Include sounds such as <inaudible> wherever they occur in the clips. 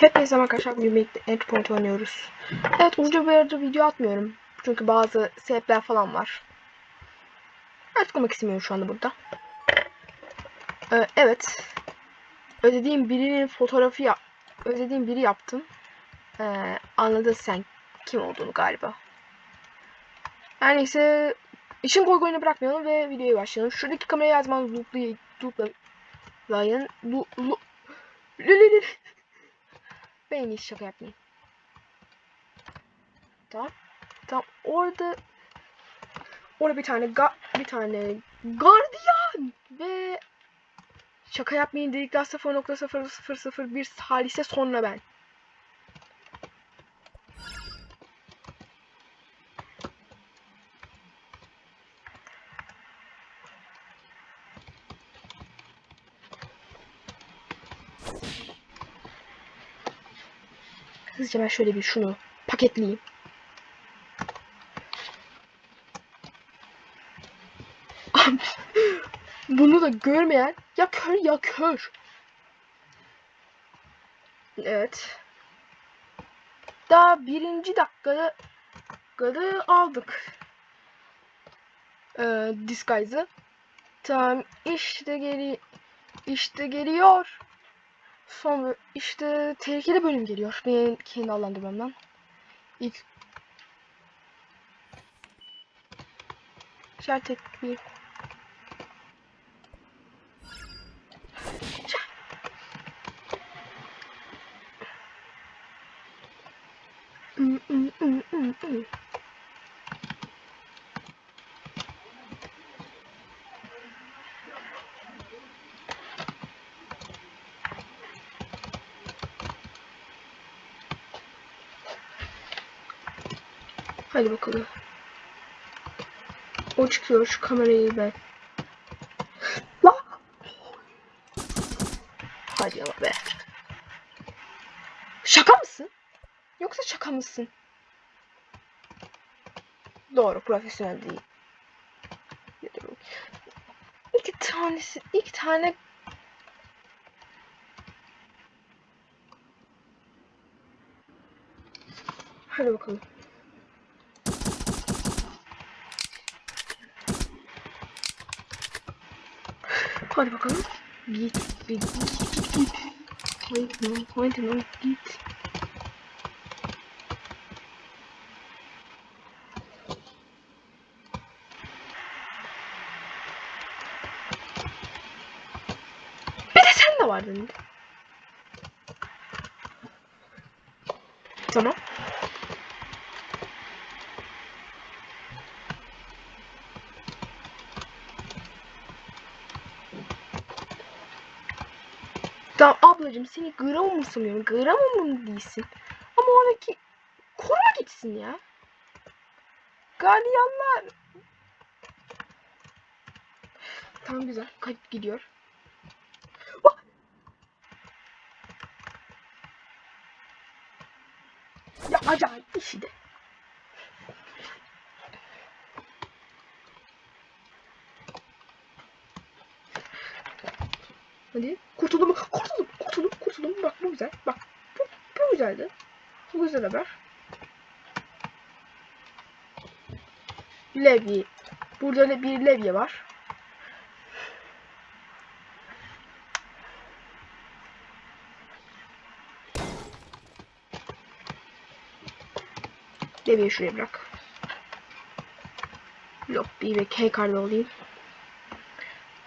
Hepinize arkadaşlar bugün birlikte Endpoint oynuyoruz. Evet uzunca bir arada video atmıyorum. Çünkü bazı sebepler falan var. Açıklamak istemiyorum şu anda burada. Ee, evet. Ödediğim birinin fotoğrafı yap ödediğim biri yaptım. Ee, anladın sen kim olduğunu galiba. Her neyse işin koy koyunu bırakmayalım ve videoya başlayalım. Şuradaki kamerayı her zaman looplayın. Looplayın. Lu, lu. Ben en şaka yapmayayım. Tamam. Tamam. Orada orada bir tane ga bir tane gardiyan ve şaka yapmayın dedikten 0.0001 salise sonra ben. Hızlıca ben şöyle bir şunu paketleyeyim. <laughs> Bunu da görmeyen ya kör ya kör. Evet. Daha birinci dakikada dakikada aldık. Ee, disguise'ı. Tamam işte geri işte geliyor. Sonra işte tehlikeli bölüm geliyor. Benim kendi adlandırmamdan. İlk işaret et bir Hadi bakalım. O çıkıyor şu kamerayı ben. Hadi ama be. Şaka mısın? Yoksa şaka mısın? Doğru, profesyonel değil. İki tanesi, iki tane Hadi bakalım. Hadi bakalım. Git, git, git, git. Haydi lan, haydi lan, git. Bir de sen de vardın. Tamam. Tamam ablacığım seni gram umursamıyorum. Gram umurumda değilsin. Ama oradaki koruma gitsin ya. Gardiyanlar. Tamam güzel. Kayıp gidiyor. Ya acayip bir Hadi. Kurtuldum. Kurtuldum. Kurtuldum. Kurtuldum. Bak bu güzel. Bak. Bu, bu güzeldi. Bu güzel haber. Levye. Burada da bir levye var. Levyeyi şuraya bırak. Lobby ve K kartı alayım.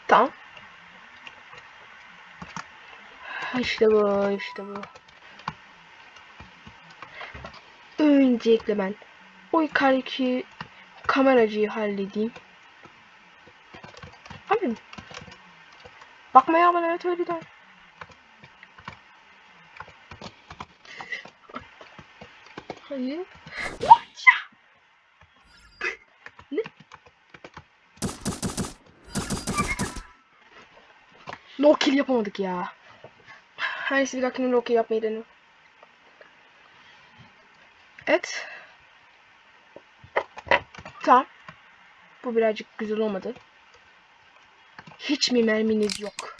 Tamam. İşte bu, işte bu. Öncelikle ben o yukarıdaki kameracıyı halledeyim. Abi. Bakmaya bana evet öyle de. Hayır. Ne? No kill yapamadık ya. Her neyse bir dahakine Loki yapmayı deniyorum. Evet. Tamam. Bu birazcık güzel olmadı. Hiç mi merminiz yok?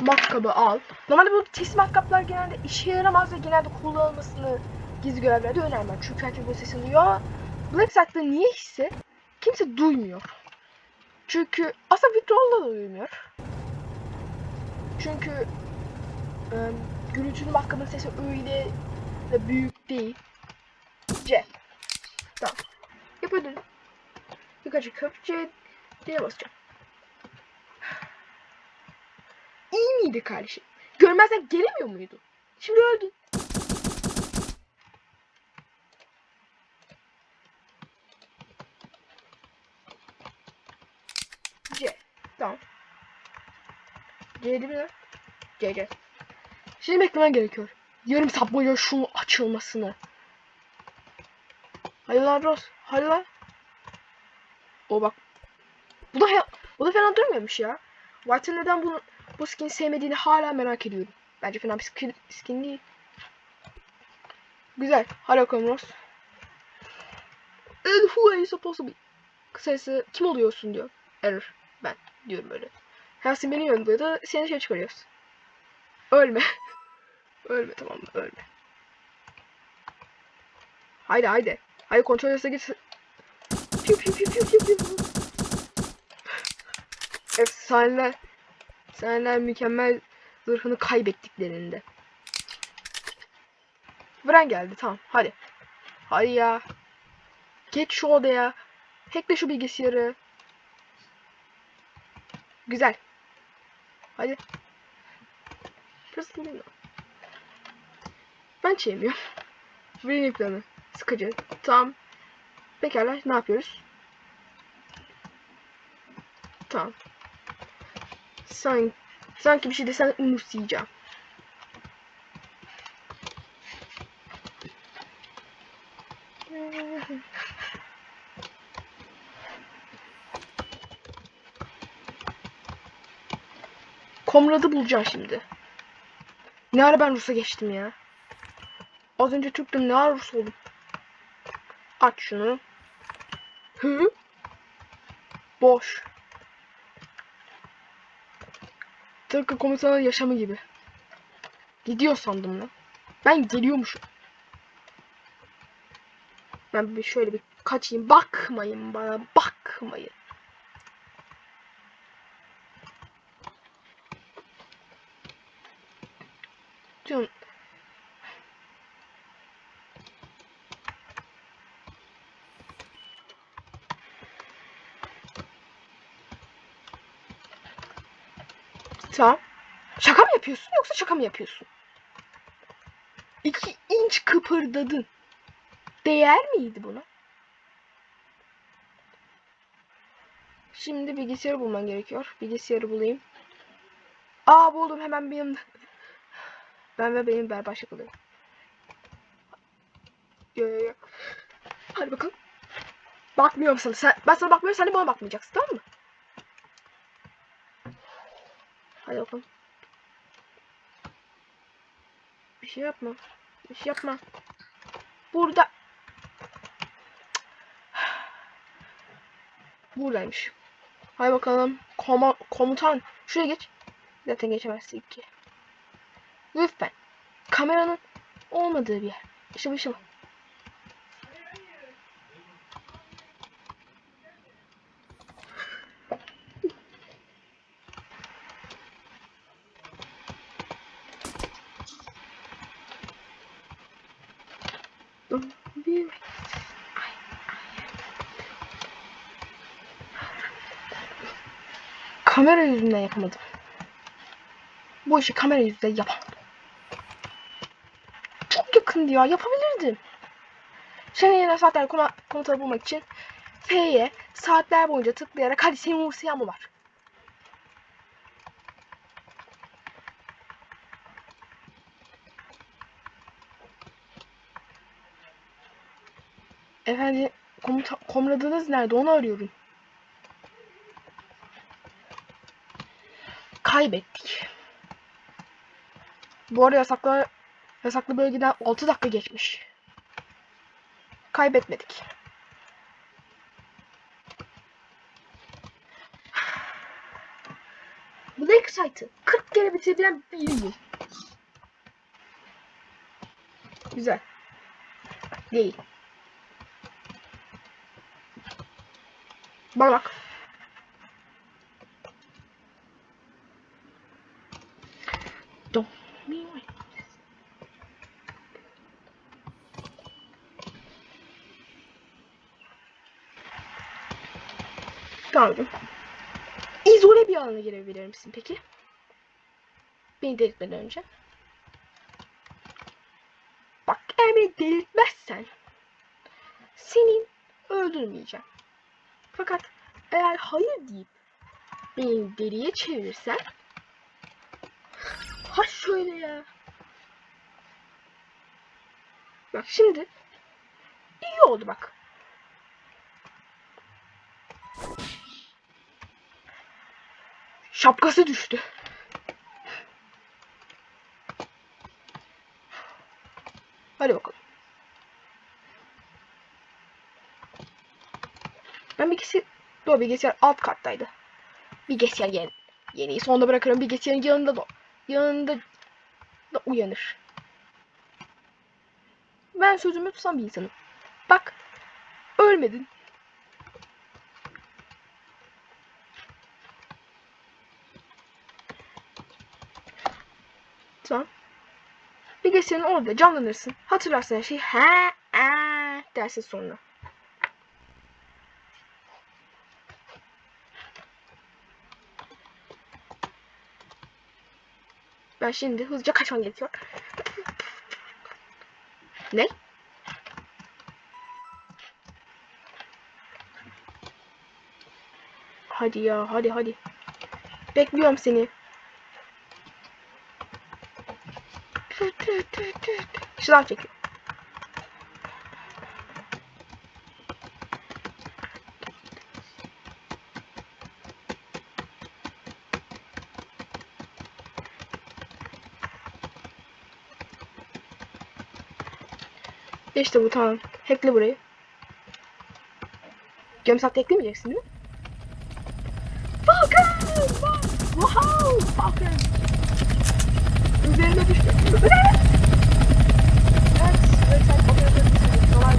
Matkabı al. Normalde bu tis matkaplar genelde işe yaramaz ve genelde kullanılmasını gizli görevlerde önermem. Çünkü herkes bu sesi duyuyor. Black Sack'ta niye hissi? Kimse duymuyor. Çünkü aslında Vitrol'da da duymuyor. Çünkü e, gürültülü matkabın sesi öyle de büyük değil. C. Tamam. Yap ödülü. Birkaç köpçe diye basacağım. İyi miydi kardeşim? Görmezden gelemiyor muydu? Şimdi öldü. C. Tamam. C değil mi lan? C C. Şimdi beklemen gerekiyor. Yarım saat boyunca şunun açılmasını. Hadi lan Ross. Hadi. O bak. Bu da, bu da fena durmuyormuş ya. White'ın neden bunu, bu skin sevmediğini hala merak ediyorum. Bence fena bir skin, skin değil. Güzel. Hadi bakalım Ross. And who you supposed to be? Kısacası kim oluyorsun diyor. Error. Diyorum öyle. Helsin beni yönlüyor da seni şey çıkarıyoruz. Ölme. <laughs> ölme tamam mı? Ölme. Haydi haydi. Haydi kontrol etse git. Piu piu piu piu piu piu. Efsaneler. Efsaneler mükemmel zırhını kaybettiklerinde. Vren geldi tamam hadi. Hadi ya. Geç şu odaya. Hackle şu bilgisayarı. Güzel. Hadi. Pıslıyor. Ben çiğmiyorum. Birinci planı. Sıkıcı. Tamam. Pekala ne yapıyoruz? Tamam. Sanki, sanki bir şey desen umursayacağım. Komrad'ı bulacağım şimdi. Ne ara ben Rus'a geçtim ya. Az önce Türk'tüm ne ara Rus oldum. Aç şunu. Hı? Boş. Tıpkı komutanın yaşamı gibi. Gidiyor sandım lan. Ben geliyormuşum. Ben bir şöyle bir kaçayım. Bakmayın bana. Bakmayın. Diyorum. Tamam. Şaka mı yapıyorsun yoksa şaka mı yapıyorsun? İki inç kıpırdadın. Değer miydi buna? Şimdi bilgisayarı bulman gerekiyor. Bilgisayarı bulayım. Aa buldum hemen benim. Ben ve benim berbaş yakalıyorum. Yo yo yo. Hadi bakalım. Bakmıyorum sana. Sen, ben sana bakmıyorum sen de bana bakmayacaksın tamam mı? Hadi bakalım. Bir şey yapma. Bir şey yapma. Burada. Buradaymış. Hadi bakalım. Koma, komutan. Şuraya geç. Zaten geçemezsin ki. Lütfen. Kameranın olmadığı bir yer. İşte bu. Bir... Kamera yüzünden yapamadım. Bu işi kamera yüzünden yapamadım. Çok yakındı ya yapabilirdim. Senin yerine saatler komutanı bulmak için F'ye saatler boyunca tıklayarak hadi seni umursayan mı var? Efendim komuta komradınız nerede onu arıyorum. Kaybettik. Bu arada yasaklı, yasaklı bölgeden 6 dakika geçmiş. Kaybetmedik. Lakeside'ı 40 kere bitirebilen biriyim. Güzel. Değil. Bana bak. Tamam. İzole bir alana girebilir misin peki? Beni delirtmeden önce. Bak eğer beni delirtmezsen senin öldürmeyeceğim. Fakat eğer hayır deyip beni deliye çevirirsen ha şöyle ya. Bak şimdi iyi oldu bak. Şapkası düştü. Hadi bakalım. Ben bilgisayar... Doğru bilgisayar alt kattaydı. Bilgisayar yeni. Yeniyi sonunda bırakırım. Bilgisayarın yanında da yanında da uyanır. Ben sözümü tutan bir insanım. Bak. Ölmedin. Tamam. Bilgisayarın orada canlanırsın. Hatırlarsın her şeyi. Ha, aa, dersin sonra. Ben şimdi hızlıca kaçmam gerekiyor. Ne? Hadi ya hadi hadi. Bekliyorum seni. Şuradan çekiyor. İşte bu tamam. Hackle burayı. Gömsat eklemeyeceksin değil mi? Falcon! Wow! Falcon! Üzerine düştü.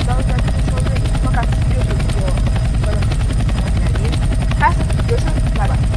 cały czas uczony i pokaz Józef było. Każdy Józef dla Was.